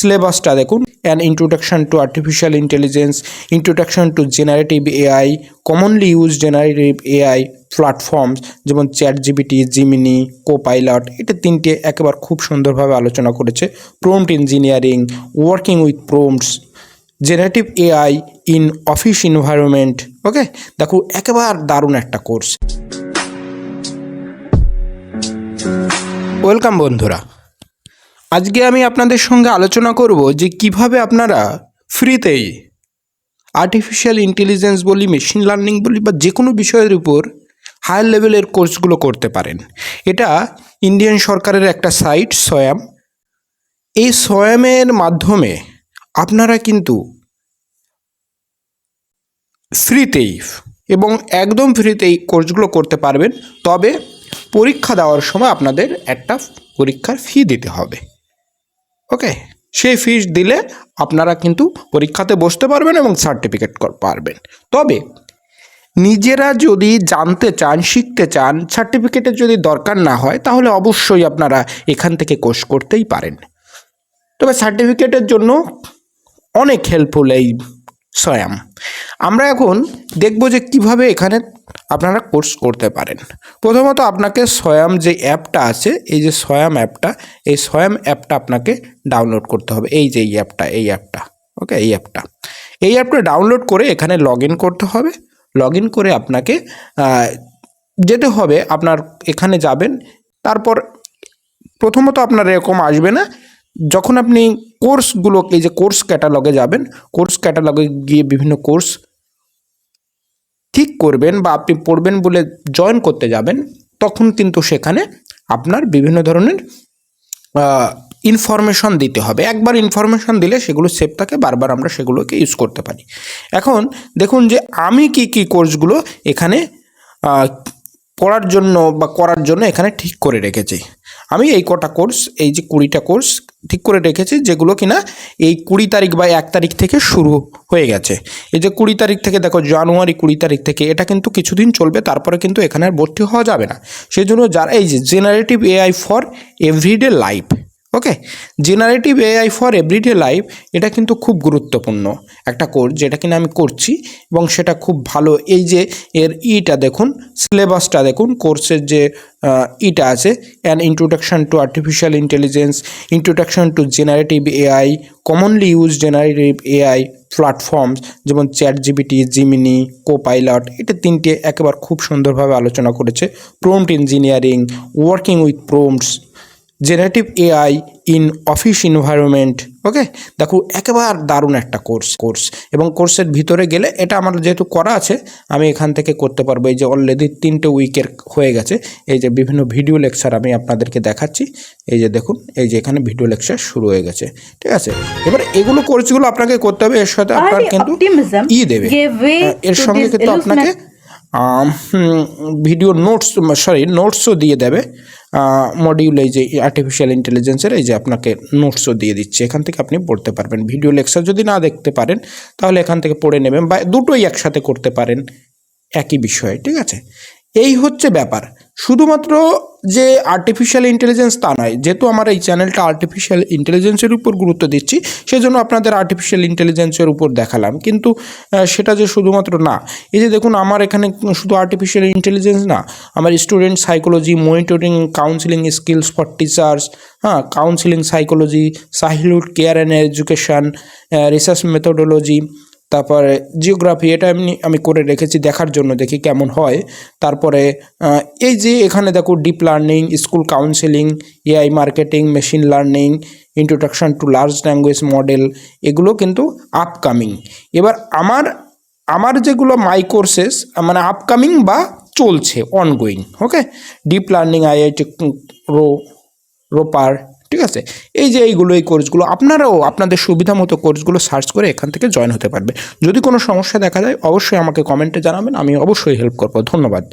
সিলেবাসটা দেখুন। An introduction to artificial intelligence introduction to generative AI commonly use generative AI platforms যেমন chat GPT Gemini copilot এটা তিনটে একেবারে খুব সুন্দরভাবে আলোচনা করেছে। Prompt engineering working with prompts generative AI in office environment okay দেখো, একেবারে দারুণ একটা কোর্স ওয়েলকাম বন্ধুরা। আজকে আমি আপনাদের সঙ্গে আলোচনা করব যে কীভাবে আপনারা ফ্রিতেই আর্টিফিশিয়াল ইন্টেলিজেন্স বলি মেশিন লার্নিং বলি বা যে কোনো বিষয়ের উপর হায়ার লেভেলের কোর্সগুলো করতে পারেন। এটা ইন্ডিয়ান সরকারের একটা সাইট সয়াম এই সয়ামের মাধ্যমে আপনারা কিন্তু ফ্রিতেই এবং একদম ফ্রিতেই কোর্সগুলো করতে পারবেন। তবে পরীক্ষা দেওয়ার সময় আপনাদের একটা পরীক্ষার ফি দিতে হবে। ওকে সেই ফিস দিলে আপনারা কিন্তু পরীক্ষাতে বসতে পারবেন এবং সার্টিফিকেট পারবেন। তবে নিজেরা যদি জানতে চান, শিখতে চান সার্টিফিকেটের যদি দরকার না হয়, তাহলে অবশ্যই আপনারা এখান থেকে কোর্স করতেই পারেন। তবে সার্টিফিকেটের জন্য অনেক হেল্পফুল এই সয়াম আমরা এখন দেখব যে কীভাবে এখানে আপনারা কোর্স করতে পারেন। প্রথমত আপনাকে সয়াম যে অ্যাপটা আছে, এই যে সয়াম অ্যাপটা, এই সয়াম অ্যাপটা আপনাকে ডাউনলোড করতে হবে। এই যে এই অ্যাপটা এই অ্যাপটা, ওকে, এই অ্যাপটা। এই অ্যাপটা ডাউনলোড করে এখানে লগ করতে হবে। লগ করে আপনাকে যেতে হবে, আপনার এখানে যাবেন। তারপর প্রথমত আপনার এরকম আসবে না। যখন আপনি কোর্সগুলো এই যে কোর্স ক্যাটালগে যাবেন, কোর্স ক্যাটালগে গিয়ে বিভিন্ন কোর্স ঠিক করবেন বা আপনি পড়বেন বলে জয়েন করতে যাবেন, তখন কিন্তু সেখানে আপনার বিভিন্ন ধরনের ইনফরমেশন দিতে হবে। একবার ইনফরমেশন দিলে সেগুলো সেভ থাকে, বারবার আমরা সেগুলোকে ইউজ করতে পারি। এখন দেখুন যে আমি কি কি কোর্সগুলো এখানে পড়ার জন্য বা করার জন্য এখানে ঠিক করে রেখেছি। আমি এই কটা কোর্স, এই যে কুড়িটা কোর্স ঠিক করে রেখেছি, যেগুলো কিনা এই কুড়ি তারিখ বা এক তারিখ থেকে শুরু হয়ে গেছে। এই যে কুড়ি তারিখ থেকে, দেখো জানুয়ারি কুড়ি তারিখ থেকে, এটা কিন্তু কিছুদিন চলবে, তারপরে কিন্তু এখানে ভর্তি হওয়া যাবে না। সেই জন্য যারা, এই যে generative AI for everyday life okay generative AI for everyday life এটা কিন্তু খুব গুরুত্বপূর্ণ একটা কোর্স যেটা কিনা আমি করছি এবং সেটা খুব ভালো। এই যে এর ইটা দেখুন সিলেবাসটা দেখুন, কোর্সের যে ইটা আছে an introduction to artificial intelligence introduction to generative AI commonly use generative AI platforms যেমন chat GPT Gemini copilot এটা তিনটে একেবারে খুব সুন্দরভাবে আলোচনা করেছে। Prompt engineering working with prompts generative AI in office environment okay দেখো একেবারে দারুণ একটা কোর্স কোর্স এবং কোর্সের ভিতরে গেলে এটা আমার যেহেতু করা আছে আমি এখান থেকে করতে পারব। এই যে অলরেডি তিনটে উইকের হয়ে গেছে এই যে বিভিন্ন ভিডিও লেকচার আমি আপনাদেরকে দেখাচ্ছি। এই যে দেখুন এই যে এখানে ভিডিও লেকচার শুরু হয়ে গেছে ঠিক আছে? এবার এগুলো কোর্সগুলো আপনাকে করতে হবে এর সাথে আপনার কিন্তু ই দেবে। আহ, এর সঙ্গে কিন্তু আপনাকে ভিডিও নোটস সরি নোটসও দিয়ে দেবে। মডিউল এই যে আর্টিফিশিয়াল ইন্টেলিজেন্সের এই যে আপনাকে নোটসও দিয়ে দিচ্ছে, এখান থেকে আপনি পড়তে পারবেন। ভিডিও লেকচার যদি না দেখতে পারেন, তাহলে এখান থেকে পড়ে নেবেন বা দুটোই একসাথে করতে পারেন, একই বিষয়ে, ঠিক আছে? এই হচ্ছে ব্যাপার। শুধুমাত্র যে আর্টিফিশিয়াল ইন্টেলিজেন্স তা নয়, যেহেতু আমার এই চ্যানেলটা আর্টিফিশিয়াল ইন্টেলিজেন্সের উপর গুরুত্ব দিচ্ছি, সেজন্য আপনাদের আর্টিফিশিয়াল ইন্টেলিজেন্সের উপর দেখালাম। কিন্তু সেটা যে শুধুমাত্র না, এই যে দেখুন, আমার এখানে শুধু আর্টিফিশিয়াল ইন্টেলিজেন্স না, আমার student psychology monitoring counselling skills for teachers হ্যাঁ counselling psychology childhood care and education research methodology তারপরে জিওগ্রাফি এটা এমনি আমি করে রেখেছি, দেখার জন্য দেখি কেমন হয়। তারপরে এই যে এখানে দেখো deep learning school counselling AI marketing machine learning introduction to large language model এগুলো কিন্তু আপকামিং এবার আমার আমার যেগুলো মাই কোর্সেস মানে আপকামিং বা চলছে ongoing okay deep learning IIT rho Ropar ঠিক আছে? এই যে এইগুলো, এই কোর্সগুলো আপনারাও আপনাদের সুবিধা মতো কোর্সগুলো সার্চ করে এখান থেকে জয়েন হতে পারবে। যদি কোনো সমস্যা দেখা যায়, অবশ্যই আমাকে কমেন্টে জানাবেন, আমি অবশ্যই হেল্প করব। ধন্যবাদ।